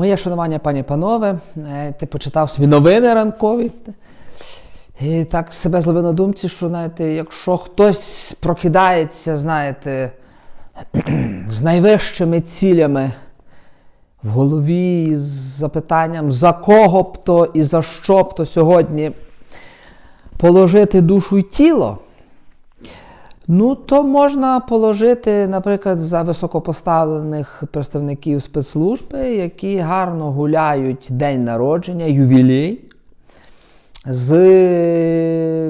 Моє шанування, пані панове, е, ти почитав собі новини ранкові. І так себе зловив на думці, що знаєте, якщо хтось прокидається, знаєте, з найвищими цілями в голові, з запитанням, за кого б то і за що б то сьогодні положити душу і тіло, ну, то можна положити, наприклад, за високопоставлених представників спецслужби, які гарно гуляють день народження, ювілей. З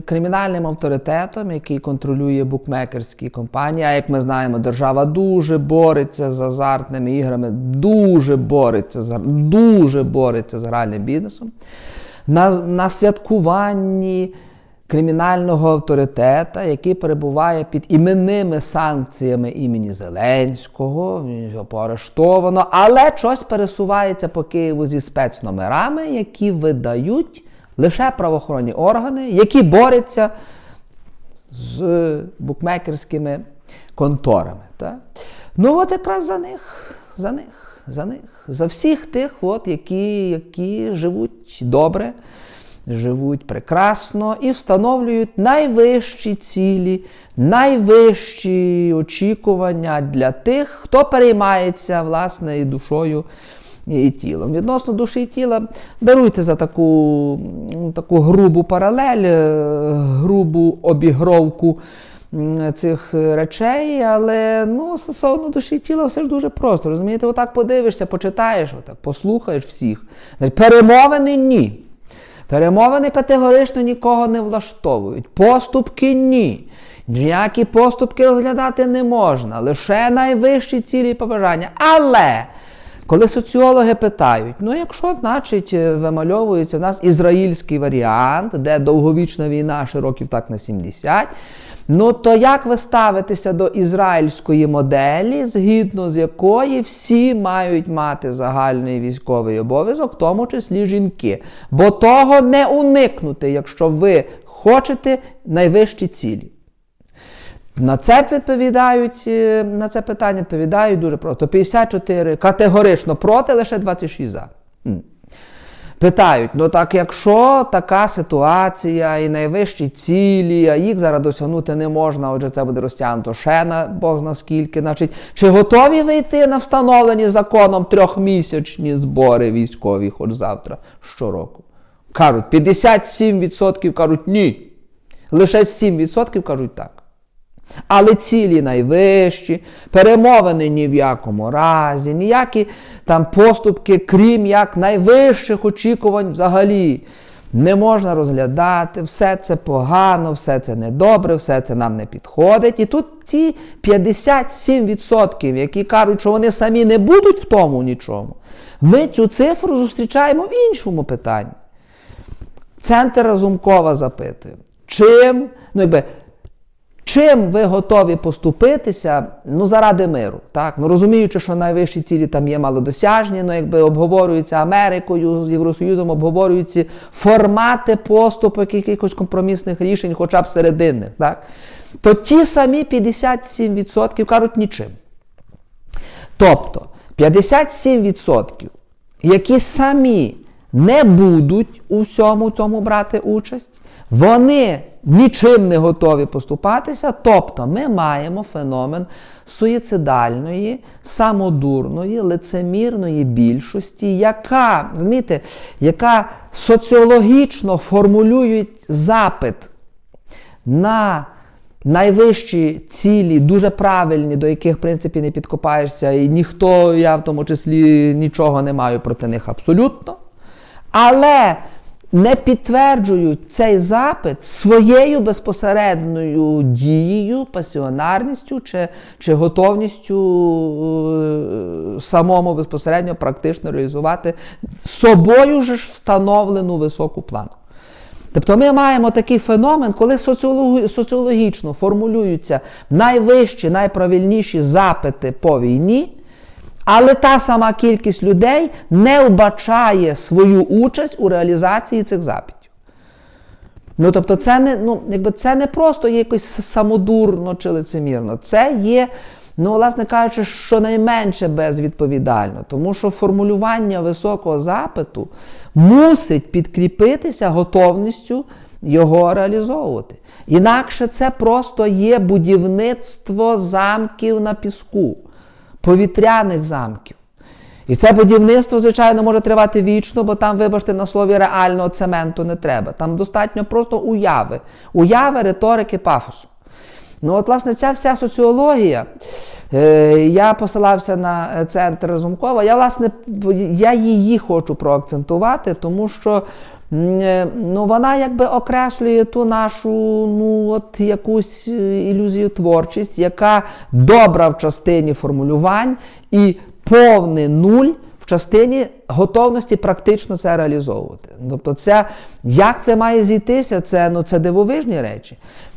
кримінальним авторитетом, який контролює букмекерські компанії. А як ми знаємо, держава дуже бореться з азартними іграми, дуже бореться з дуже бореться з гральним бізнесом. На, на святкуванні кримінального авторитета, який перебуває під іменними санкціями імені Зеленського, його поарештовано, але щось пересувається по Києву зі спецномерами, які видають лише правоохоронні органи, які борються з букмекерськими конторами. Так? Ну, от якраз за них, за них, за них, за всіх тих, от, які, які живуть добре живуть прекрасно і встановлюють найвищі цілі, найвищі очікування для тих, хто переймається власне і душою. І тілом. Відносно душі і тіла, даруйте за таку таку грубу паралель, е, грубу обігровку цих речей, але ну, стосовно душі і тіла все ж дуже просто. Розумієте, отак подивишся, почитаєш, отак, послухаєш всіх. Перемовини ні. Перемовини категорично нікого не влаштовують. Поступки ні. Ніякі поступки розглядати не можна, лише найвищі цілі і побажання. Але коли соціологи питають, ну якщо, значить, вимальовується в нас ізраїльський варіант, де довговічна війна ще років так на 70. Ну, то як ви ставитеся до ізраїльської моделі, згідно з якої всі мають мати загальний військовий обов'язок, в тому числі жінки? Бо того не уникнути, якщо ви хочете найвищі цілі. На це відповідають, е, на це питання відповідають дуже просто. 54 категорично проти, лише 26 за. Питають, ну так якщо така ситуація і найвищі цілі, а їх зараз досягнути не можна, отже, це буде розтягнуто ще на Бог наскільки, значить, чи готові ви йти на встановлені законом трьохмісячні збори військові, хоч завтра, щороку? Кажуть, 57% кажуть ні. Лише 7% кажуть так. Але цілі найвищі, перемовини ні в якому разі, ніякі там поступки, крім як найвищих очікувань взагалі не можна розглядати. Все це погано, все це недобре, все це нам не підходить. І тут ці 57%, які кажуть, що вони самі не будуть в тому нічому, ми цю цифру зустрічаємо в іншому питанні. Центр Разумкова запитує, чим, ну якби. Чим ви готові поступитися ну, заради миру? Так? Ну, Розуміючи, що найвищі цілі там є малодосяжні, ну, якби обговорюються Америкою, з Євросоюзом, обговорюються формати поступок якихось компромісних рішень, хоча б серединних. Так? То ті самі 57% кажуть нічим. Тобто 57%, які самі не будуть у всьому цьому брати участь, вони нічим не готові поступатися. Тобто ми маємо феномен суїцидальної, самодурної, лицемірної більшості, яка розумієте, яка соціологічно формулює запит на Найвищі цілі, дуже правильні, до яких, в принципі, не підкопаєшся, і ніхто, я в тому числі, нічого не маю проти них абсолютно. Але не підтверджують цей запит своєю безпосередньою дією, пасіонарністю чи чи готовністю е, самому безпосередньо практично реалізувати собою ж встановлену високу планку. Тобто ми маємо такий феномен, коли соціологічно формулюються найвищі, найправильніші запити по війні. Але та сама кількість людей не вбачає свою участь у реалізації цих запитів. Ну, тобто, це не ну, якби це не просто є якось самодурно чи лицемірно. Це є Ну, власне кажучи, щонайменше безвідповідально, тому що формулювання високого запиту мусить підкріпитися готовністю його реалізовувати. Інакше це просто є будівництво замків на піску, повітряних замків. І це будівництво, звичайно, може тривати вічно, бо там, вибачте, на слові реального цементу не треба. Там достатньо просто уяви, уяви, риторики, пафосу. Ну, от, власне, ця вся соціологія, е, я посилався на центр Разумкова, я, власне, я її хочу проакцентувати, тому що е, ну, вона якби окреслює ту нашу ну, от, якусь е, ілюзію творчість, яка добра в частині формулювань і повний нуль в частині готовності практично це реалізовувати. Тобто, це, як це має зійтися, це, ну, це дивовижні речі.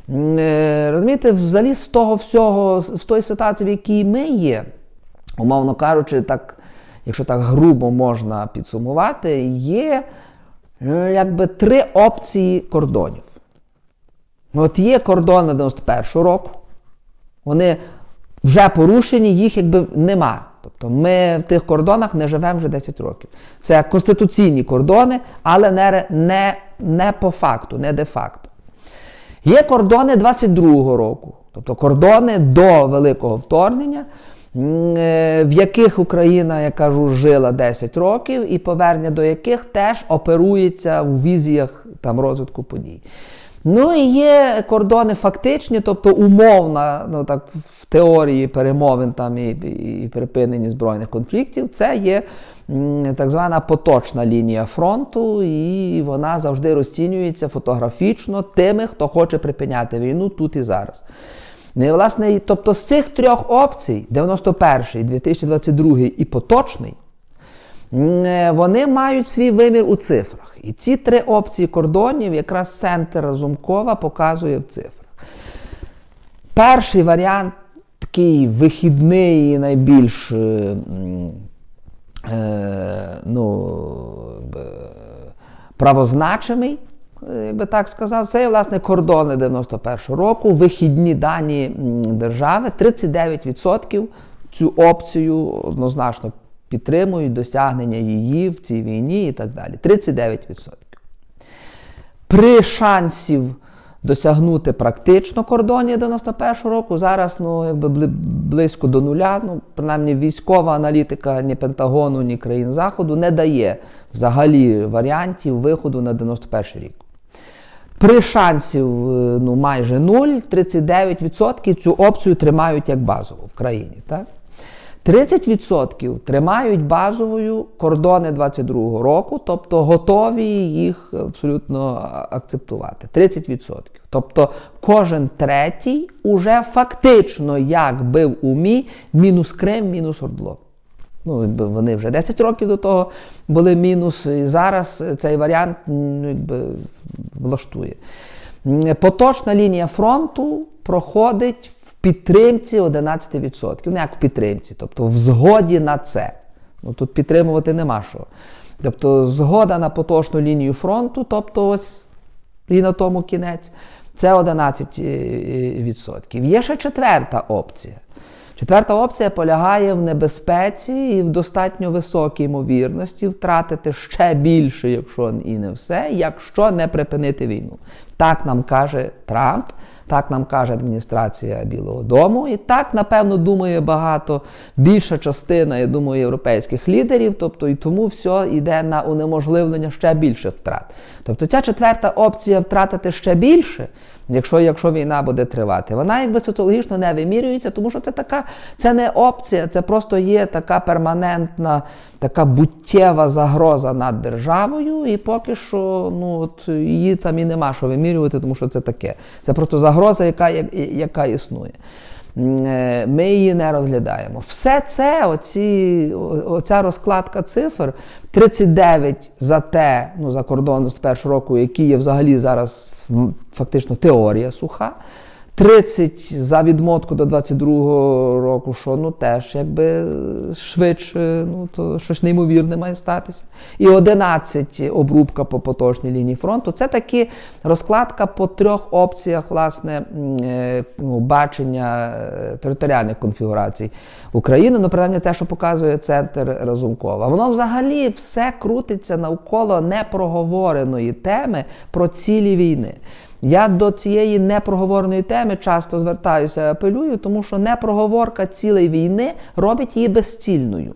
Е, Розумієте, взагалі з того всього, з тої ситуації, в якій ми є, умовно кажучи, так, якщо так грубо можна підсумувати, є е, якби три опції кордонів. От є кордони 91-го року, вони вже порушені, їх якби нема. Тобто ми в тих кордонах не живемо вже 10 років. Це конституційні кордони, але не, не, не по факту, не де-факто. Є кордони 22-го року, тобто кордони до великого вторгнення, е, в яких Україна, я кажу, жила 10 років, і повернення до яких теж оперується в візіях там, розвитку подій. Ну і є кордони фактичні, тобто умовна, ну так в теорії перемовин там і, і припинення збройних конфліктів, це є так звана поточна лінія фронту, і вона завжди розцінюється фотографічно тими, хто хоче припиняти війну тут і зараз. Ну, і, власне, Тобто з цих трьох опцій, 91-й, 2022 і поточний, вони мають свій вимір у цифрах. І ці три опції кордонів якраз центр Разумкова показує в цифрах. Перший варіант такий вихідний і найбільш е, ну, правозначимий, як би так сказав, це є, власне, кордони 91-го року, вихідні дані держави. 39% цю опцію однозначно підтримують досягнення її в цій війні і так далі. 39%. При шансів досягнути практично кордонів 91-го року, зараз ну, якби близько до нуля, ну, принаймні військова аналітика ні Пентагону, ні країн Заходу не дає взагалі варіантів виходу на 91 й рік. При шансів ну, майже 0, 39% цю опцію тримають як базову в країні. Так? 30% тримають базовою кордони 22-го року, тобто готові їх абсолютно акцептувати. 30%. Тобто кожен третій уже фактично як би в умі мінус Крим, мінус Ордло. Ну, Вони вже 10 років до того були мінус, і зараз цей варіант ну, якби, влаштує. Поточна лінія фронту проходить в підтримці 11%. Ну, як в підтримці, тобто в згоді на це. Ну, Тут підтримувати нема що. Тобто згода на поточну лінію фронту, тобто ось і на тому кінець, це 11%. Є ще четверта опція. Четверта опція полягає в небезпеці і в достатньо високій ймовірності втратити ще більше, якщо і не все, якщо не припинити війну. Так нам каже Трамп. Так нам каже адміністрація Білого Дому, і так, напевно, думає багато більша частина, я думаю, європейських лідерів. Тобто і тому все йде на унеможливлення ще більших втрат. Тобто ця четверта опція втратити ще більше, якщо якщо війна буде тривати, вона якби соціологічно не вимірюється, тому що це така, це не опція, це просто є така перманентна, така буттєва загроза над державою, і поки що ну, от, її там і нема що вимірювати, тому що це таке. Це просто загроза, яка, яка існує. Е, ми її не розглядаємо. Все це, оці, оця розкладка цифр, 39 за те, ну за кордон з першого року, який є взагалі зараз фактично теорія суха. 30 за відмотку до 22-го року, що ну теж якби швидше, ну то щось неймовірне має статися. І 11 обрубка по поточній лінії фронту. Це таки розкладка по трьох опціях власне е, ну, бачення е, територіальних конфігурацій України. Ну, принаймні те, що показує центр Разумкова. Воно взагалі все крутиться навколо непроговореної теми про цілі війни. Я до цієї непроговореної теми часто звертаюся, апелюю, тому що непроговорка цілої війни робить її безцільною.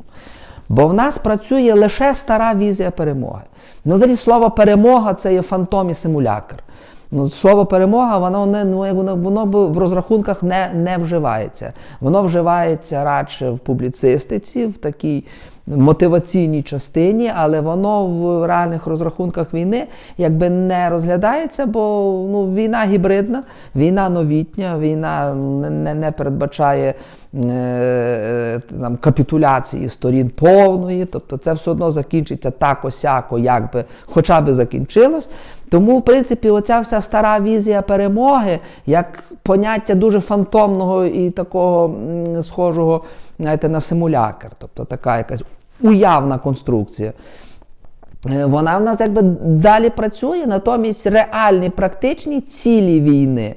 Бо в нас працює лише стара візія перемоги. Ну, взагалі слово перемога це є фантом і симулякр. Ну, слово перемога, воно не ну, воно, воно в розрахунках не, не вживається. Воно вживається радше в публіцистиці, в такій мотиваційній частині, але воно в реальних розрахунках війни якби не розглядається, бо ну, війна гібридна, війна новітня, війна не, не передбачає е, там, капітуляції сторін повної, тобто це все одно закінчиться так осяко, як би хоча би закінчилось. Тому, в принципі, оця вся стара візія перемоги, як поняття дуже фантомного і такого схожого знаєте, на симулякр, тобто така якась уявна конструкція. Е, Вона в нас якби далі працює, натомість реальні практичні цілі війни.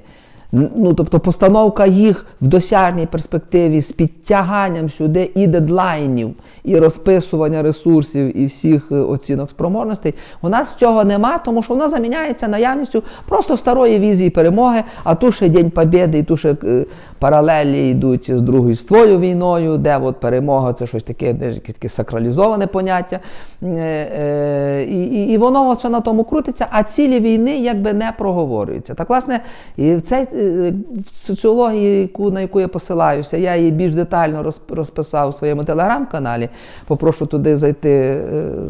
Ну, тобто постановка їх в досяжній перспективі з підтяганням сюди і дедлайнів, і розписування ресурсів, і всіх е, оцінок спроможностей. У нас цього нема, тому що воно заміняється наявністю просто старої візії перемоги, а тут ще День Побєди, і тут ще е, паралелі йдуть з Другою світовою війною, де от перемога це щось таке, якесь таке сакралізоване поняття. Е, е, і, і, і воно все на тому крутиться, а цілі війни якби не проговорюються. Так, власне, і в цей е, соціології, на яку я посилаюся, я її більш детально розписав у своєму телеграм-каналі. Попрошу туди зайти,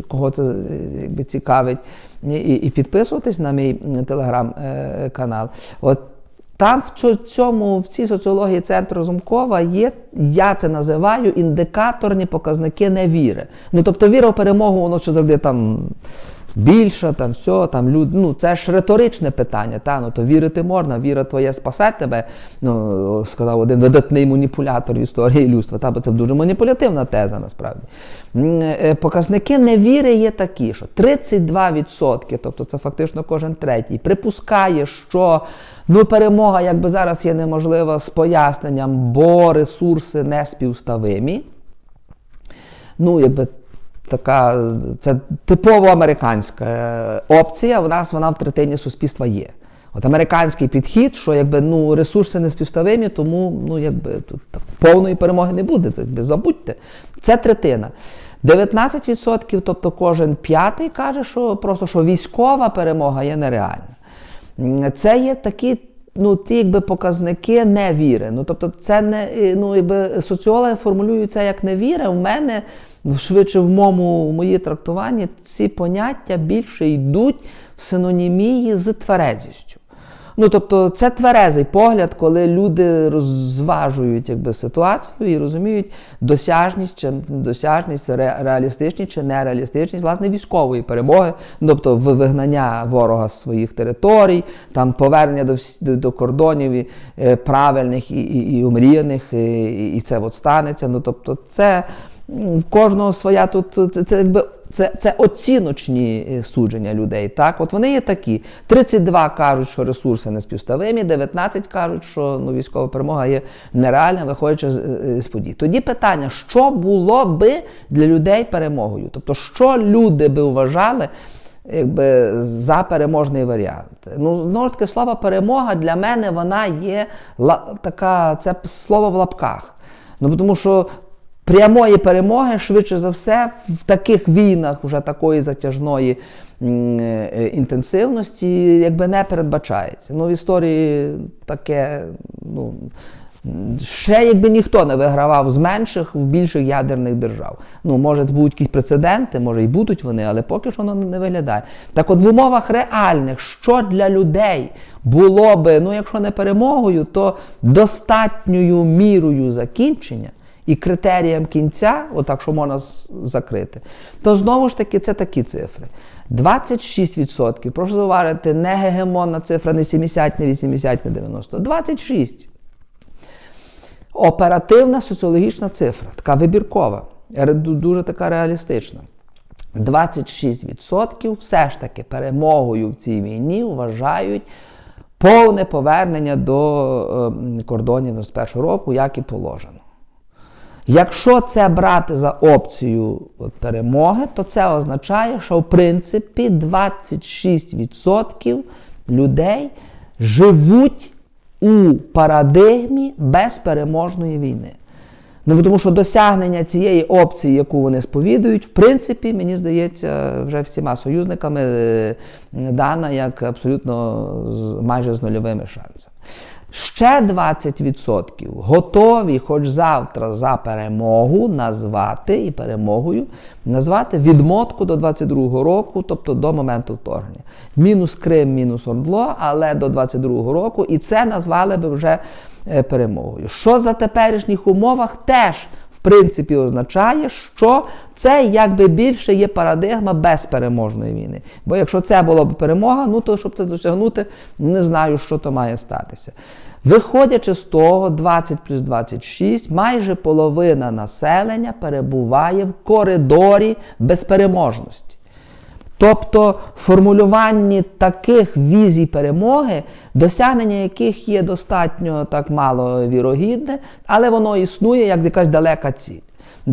кого це якби, цікавить, і, і підписуватись на мій телеграм-канал. От там в цьому, в цій соціології центру Зумкова є, я це називаю, індикаторні показники невіри. Ну тобто віра в перемогу, воно що завжди там більша, там все, там люд, ну це ж риторичне питання. Та, ну то вірити можна, віра твоя спасе тебе. Ну, сказав один видатний маніпулятор в історії людства. Та, бо це дуже маніпулятивна теза насправді. Е, Показники невіри є такі, що 32%, тобто це фактично кожен третій, припускає, що ну, перемога якби зараз є неможлива з поясненням, бо ресурси не співставимі. Ну, якби така, це типово американська е, опція. В нас вона в третині суспільства є. От американський підхід, що якби ну ресурси не співставимі, тому ну якби тут так, повної перемоги не буде. якби, забудьте. Це третина. 19%, тобто кожен п'ятий каже, що просто що військова перемога є нереальна. Це є такі. Ну, ті якби показники невіри. Ну, тобто, це не ну, якби соціологи формулюють це як невіра. У мене швидше в моєму в моїй трактуванні ці поняття більше йдуть в синонімії з тверезістю. Ну, тобто, це тверезий погляд, коли люди розважують якби, ситуацію і розуміють досяжність чи досяжність, ре- реалістичність чи нереалістичність власне військової перемоги, тобто вигнання ворога з своїх територій, там повернення до, до, до кордонів і, е, правильних і, і, і омріяних, і, і це от станеться. Ну, тобто, це в кожного своя тут це, це якби. Це, це оціночні е, судження людей. Так? От вони є такі. 32 кажуть, що ресурси не співставимі, 19 кажуть, що ну, військова перемога є нереальна, виходячи з, е, з подій. Тоді питання, що було би для людей перемогою? Тобто, що люди би вважали якби, за переможний варіант? Ну, знову ж таки, слово перемога для мене вона є ла- така, це слово в лапках. Ну, тому що прямої перемоги, швидше за все, в таких війнах вже такої затяжної е, інтенсивності, якби не передбачається. Ну, в історії таке, ну. Ще якби ніхто не вигравав з менших в більших ядерних держав. Ну, може, будуть якісь прецеденти, може і будуть вони, але поки що воно не виглядає. Так от в умовах реальних, що для людей було би, ну якщо не перемогою, то достатньою мірою закінчення і критеріям кінця, отак, що можна закрити, то знову ж таки це такі цифри. 26%. Прошу зауважити, не гегемонна цифра, не 70, не 80, не 90. 26. Оперативна соціологічна цифра, така вибіркова, дуже така реалістична. 26% все ж таки перемогою в цій війні вважають повне повернення до е, кордонів 91 року, як і положено. Якщо це брати за опцію перемоги, то це означає, що в принципі 26% людей живуть у парадигмі безпереможної війни. Ну, тому що досягнення цієї опції, яку вони сповідують, в принципі, мені здається, вже всіма союзниками е, дана як абсолютно майже з нульовими шансами. Ще 20% готові, хоч завтра за перемогу назвати і перемогою назвати відмотку до 22-го року, тобто до моменту вторгнення. Мінус Крим, мінус Ордло, але до 22-го року, і це назвали би вже е, перемогою. Що за теперішніх умовах теж принципі означає, що це якби більше є парадигма безпереможної війни. Бо якщо це була б перемога, ну то щоб це досягнути, не знаю, що то має статися. Виходячи з того, 20 плюс 26, майже половина населення перебуває в коридорі безпереможності. Тобто формулюванні таких візій перемоги, досягнення яких є достатньо так мало вірогідне, але воно існує як якась далека ціль.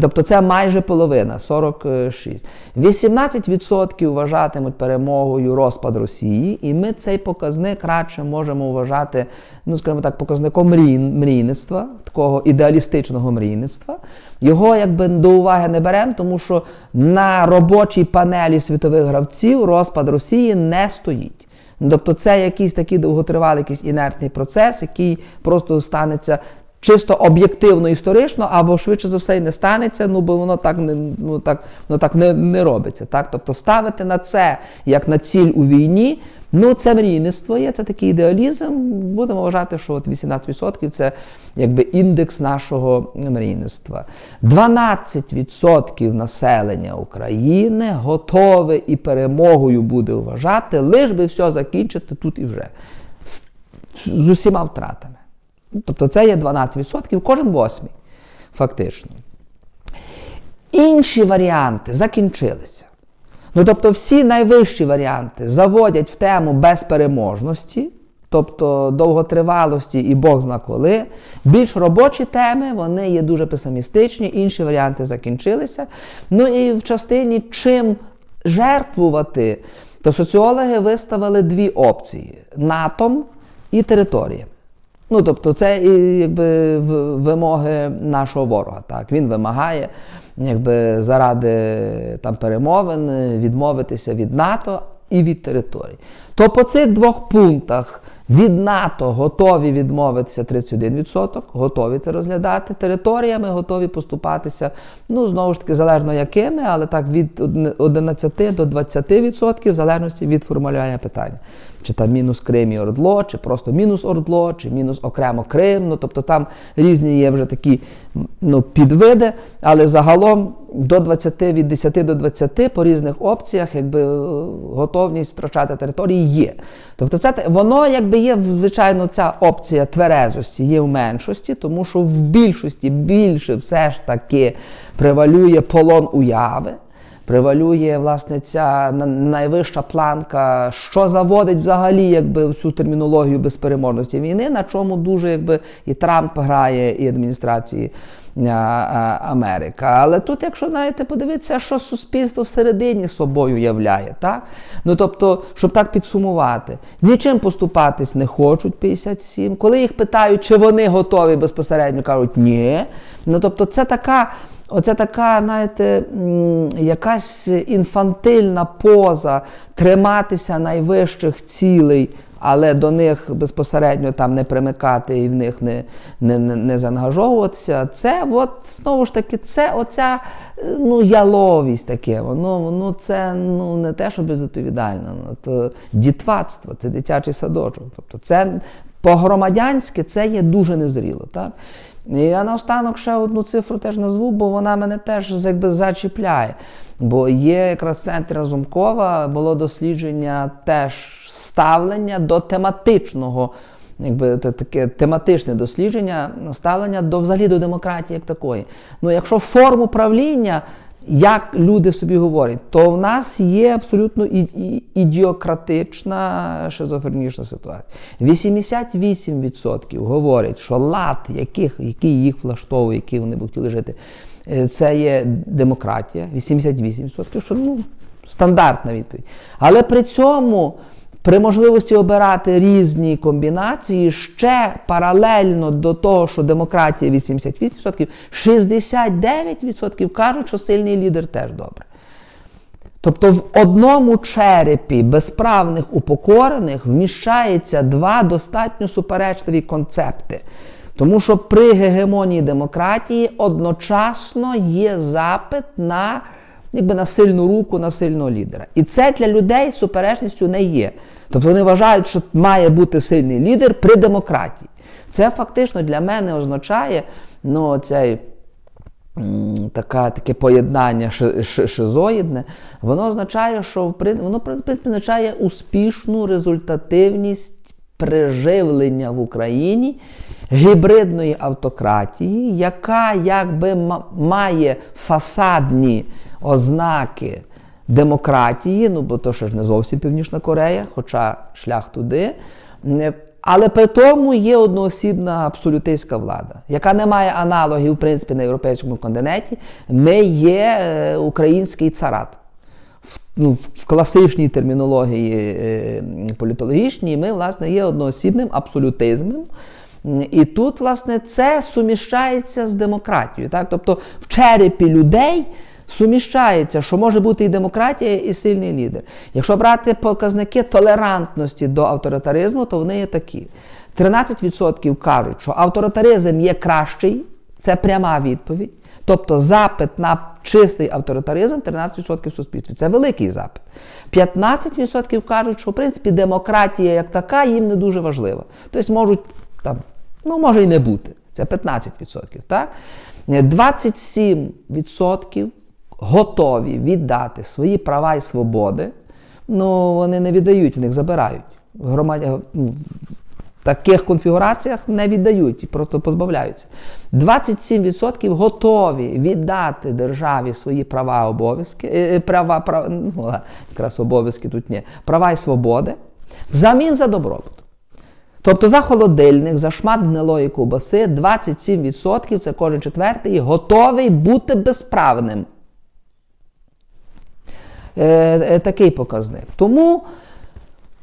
Тобто це майже половина 46. 18% вважатимуть перемогою розпад Росії, і ми цей показник радше можемо вважати, ну скажімо так, показником мрій, мрійництва, такого ідеалістичного мрійництва. Його якби до уваги не беремо, тому що на робочій панелі світових гравців розпад Росії не стоїть. Тобто це якийсь такий довготривалий якийсь інертний процес, який просто станеться чисто об'єктивно історично, або швидше за все і не станеться, ну бо воно так не ну так, ну, так не, не робиться. Так? Тобто ставити на це як на ціль у війні. Ну, це мрійництво є, це такий ідеалізм. Будемо вважати, що от 18% це якби індекс нашого мрійництва. 12% населення України готове і перемогою буде вважати, лиш би все закінчити тут і вже. З, усіма втратами. Тобто це є 12%, кожен восьмий, фактично. Інші варіанти закінчилися. Ну, тобто, всі найвищі варіанти заводять в тему безпереможності, тобто довготривалості і Бог зна коли. Більш робочі теми, вони є дуже песимістичні, інші варіанти закінчилися. Ну і в частині чим жертвувати, то соціологи виставили дві опції: НАТО і територія. Ну, тобто, це якби вимоги нашого ворога. Так, він вимагає, якби заради там перемовин відмовитися від НАТО і від території. То по цих двох пунктах від НАТО готові відмовитися 31%, готові це розглядати. Територіями готові поступатися, ну знову ж таки, залежно якими, але так від 11 до 20%, в залежності від формулювання питання. Чи там мінус Крим і Ордло, чи просто мінус Ордло, чи мінус окремо Крим. Ну, тобто там різні є вже такі ну, підвиди, але загалом до 20, від 10 до 20 по різних опціях якби, е, готовність втрачати території є. Тобто це воно якби є, звичайно, ця опція тверезості є в меншості, тому що в більшості більше все ж таки превалює полон уяви превалює власне ця найвища планка, що заводить взагалі якби всю термінологію безпереможності війни, на чому дуже якби і Трамп грає, і адміністрації. Америка. Але тут, якщо знаєте, подивитися, що суспільство всередині собою являє, так? Ну тобто, щоб так підсумувати, нічим поступатись не хочуть 57. Коли їх питають, чи вони готові безпосередньо, кажуть ні. Ну тобто, це така. Оце така, знаєте, якась інфантильна поза триматися найвищих цілей, але до них безпосередньо там не примикати і в них не, не, не, не заангажовуватися. Це от знову ж таки, це оця ну, яловість таке. Воно, воно це ну, не те, що безвідповідально. То дітвацтво, це дитячий садочок. Тобто це по-громадянськи це є дуже незріло. Так? Я наостанок ще одну цифру теж назву, бо вона мене теж якби зачіпляє. Бо є якраз в центрі Разумкова було дослідження теж ставлення до тематичного, якби таке тематичне дослідження, ставлення до взагалі до демократії як такої. Ну, якщо форму правління, як люди собі говорять, то в нас є абсолютно ідіократична шизофренічна ситуація. 88% говорять, що лад, яких, який їх влаштовує, який вони б хотіли жити, е, це є демократія. 88%, що ну, стандартна відповідь. Але при цьому. При можливості обирати різні комбінації ще паралельно до того, що демократія 88%, 69% кажуть, що сильний лідер теж добре. Тобто в одному черепі безправних упокорених вміщається два достатньо суперечливі концепти. Тому що при гегемонії демократії одночасно є запит на ніби на сильну руку, на сильного лідера. І це для людей суперечністю не є. Тобто вони вважають, що має бути сильний лідер при демократії. Це фактично для мене означає ну, цей. Така, таке поєднання шизоїдне, воно означає, що воно в означає успішну результативність приживлення в Україні гібридної автократії, яка якби має фасадні ознаки демократії, ну бо то ще ж не зовсім Північна Корея, хоча шлях туди. Але при тому є одноосібна абсолютистська влада, яка не має аналогів в принципі на європейському континенті. Ми є е, український царат. В, ну, в класичній термінології е, політологічній ми, власне, є одноосібним абсолютизмом. І тут, власне, це суміщається з демократією. Так? Тобто в черепі людей суміщається, що може бути і демократія, і сильний лідер. Якщо брати показники толерантності до авторитаризму, то вони є такі. 13% кажуть, що авторитаризм є кращий, це пряма відповідь. Тобто запит на чистий авторитаризм 13% в суспільстві. Це великий запит. 15% кажуть, що в принципі демократія як така їм не дуже важлива. Тобто можуть там, ну може і не бути. Це 15%. так? 27% готові віддати свої права і свободи, ну вони не віддають, в них забирають. Громадя... В таких конфігураціях не віддають, просто позбавляються. 27% готові віддати державі свої права обов'язки, е, е, права, права ну, якраз обов'язки тут ні, права і свободи взамін за добробут. Тобто за холодильник, за шмат гнилої ковбаси 27% це кожен четвертий готовий бути безправним. Е, е, такий показник. Тому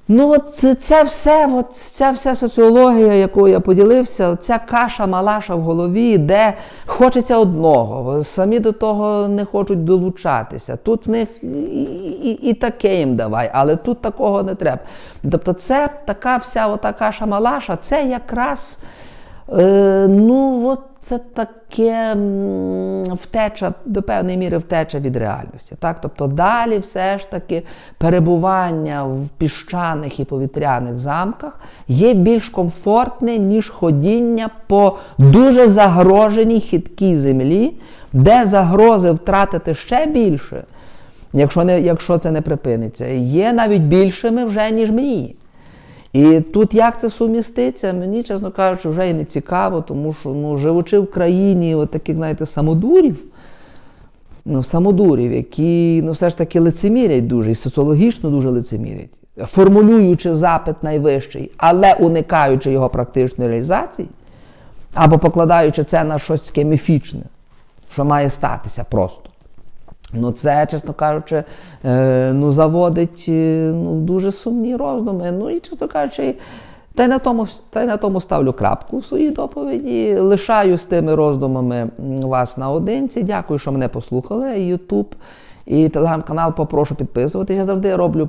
ну, от це все, от ця вся соціологія, якою я поділився, ця каша малаша в голові, де хочеться одного, самі до того не хочуть долучатися. Тут в них і, і, і таке їм давай, але тут такого не треба. Тобто, це така вся ота каша малаша, це якраз. Е, ну, от це таке втеча, до певної міри втеча від реальності. Так? Тобто далі все ж таки перебування в піщаних і повітряних замках є більш комфортне, ніж ходіння по дуже загроженій хиткій землі, де загрози втратити ще більше, якщо, не, якщо це не припиниться, є навіть більшими вже, ніж мрії. І тут як це суміститься, мені, чесно кажучи, вже і не цікаво, тому що ну, живучи в країні от таких, знаєте, самодурів, ну, самодурів, які ну, все ж таки лицемірять дуже, і соціологічно дуже лицемірять, формулюючи запит найвищий, але уникаючи його практичної реалізації, або покладаючи це на щось таке міфічне, що має статися просто. Ну, це, чесно кажучи, е, ну, заводить е, ну, дуже сумні роздуми. Ну і, чесно кажучи, та й на тому та й на тому ставлю крапку в своїй доповіді. Лишаю з тими роздумами вас наодинці. Дякую, що мене послухали. Ютуб і телеграм-канал попрошу підписуватися. Я завжди роблю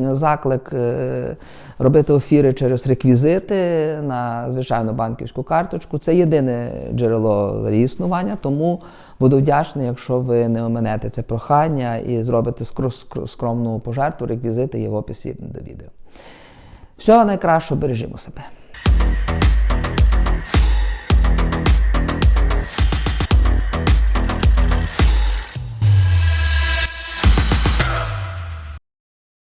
заклик е, робити ефіри через реквізити на звичайну банківську карточку. Це єдине джерело існування, тому буду вдячний, якщо ви не оминете це прохання і зробите скромну пожертву. Реквізити є в описі до відео. Всього найкращого бережімо себе.